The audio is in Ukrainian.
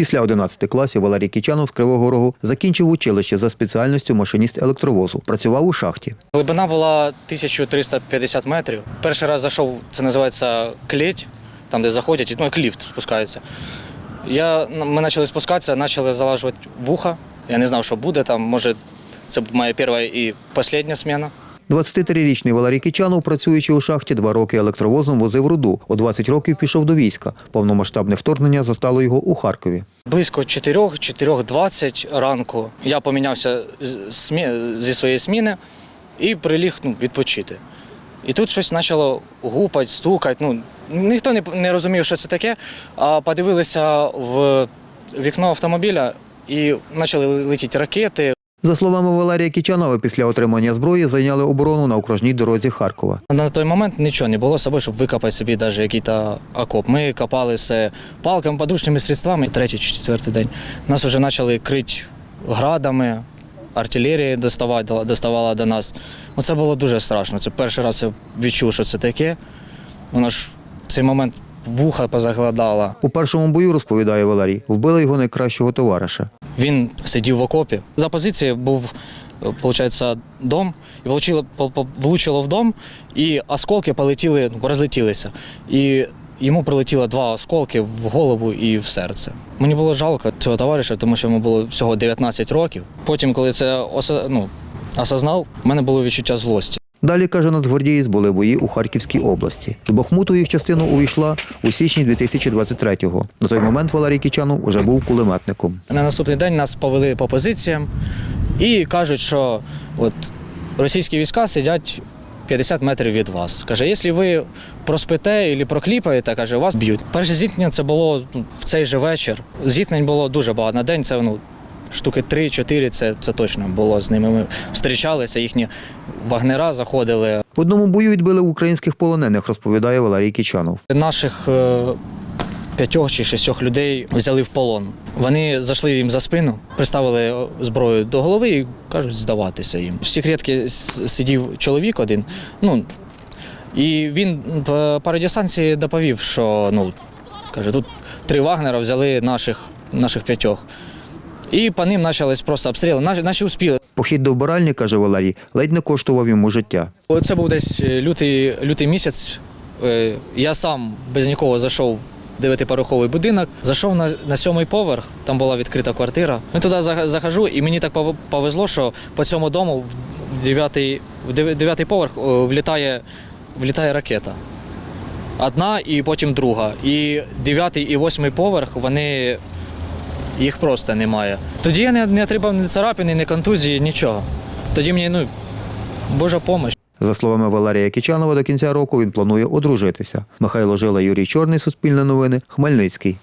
Після 11 класів Валерій Кічанов з Кривого Рогу закінчив училище за спеціальністю машиніст електровозу. Працював у шахті. Глибина була 1350 метрів. Перший раз зайшов, це називається клеть, там де заходять, ну як ліфт спускаються. Я, ми почали спускатися, почали залажувати вуха. Я не знав, що буде там. Може, це моя перша і остання зміна. 23-річний Валерій Кічанов, працюючи у шахті, два роки електровозом возив руду. У 20 років пішов до війська. Повномасштабне вторгнення застало його у Харкові. Близько 4-4.20 ранку я помінявся зі своєї сміни і приліг ну, відпочити. І тут щось почало гупати, стукати. Ну, ніхто не розумів, що це таке, а подивилися в вікно автомобіля і почали летіти ракети. За словами Валерія Кічанова, після отримання зброї зайняли оборону на окружній дорозі Харкова. На той момент нічого не було з собою, щоб викопати собі навіть якийсь окоп. Ми копали все палками, подручними средствами. Третій чи четвертий день нас вже почали крити градами, артилерія доставала, доставала до нас. Це було дуже страшно. Це перший раз я відчув, що це таке. Воно ж в цей момент вуха позагладала. У першому бою, розповідає Валерій, вбили його найкращого товариша. Він сидів в окопі. За позиції був, виходить, дом, і влучило, влучило в дом, і осколки полетіли, ну, розлетілися. І йому прилетіло два осколки в голову і в серце. Мені було жалко цього товариша, тому що йому було всього 19 років. Потім, коли це ну, осознав, в мене було відчуття злості. Далі, каже нацгвардієць, були бої у Харківській області. З Бахмуту їх частина увійшла у січні 2023-го. На той момент Валерій Кічанов уже був кулеметником. На наступний день нас повели по позиціям і кажуть, що от російські війська сидять 50 метрів від вас. Каже, якщо ви проспите або прокліпаєте, каже, вас б'ють. Перше зіткнення це було ну, в цей же вечір. Зіткнень було дуже багато. На день це ну, штуки 3-4, це, це точно було з ними. Ми зустрічалися, їхні вагнера заходили. В одному бою відбили українських полонених, розповідає Валерій Кічанов. Наших е, п'ятьох чи шістьох людей взяли в полон. Вони зайшли їм за спину, приставили зброю до голови і кажуть здаватися їм. В секретці сидів чоловік один. Ну, і він по по радіостанції доповів, що ну, каже, тут три вагнера взяли наших, наших п'ятьох. І по ним почались просто обстріли. Наші, наші успіли. Похід до вбиральні, каже Валерій, ледь не коштував йому життя. Це був десь е, лютий, лютий місяць. Е, Я сам без нікого зайшов в дев'ятиповерховий будинок, зайшов на, на сьомий поверх, там була відкрита квартира. Ми туди захожу, і мені так повезло, що по цьому дому в дев'ятий, в дев'ятий поверх е, влітає, влітає ракета. Одна і потім друга. І дев'ятий і восьмий поверх вони. Їх просто немає. Тоді я не, не отримав ні царапини, ні контузії, нічого. Тоді мені ну, Божа помощь. За словами Валерія Кічанова, до кінця року він планує одружитися. Михайло Жила, Юрій Чорний, Суспільне новини, Хмельницький.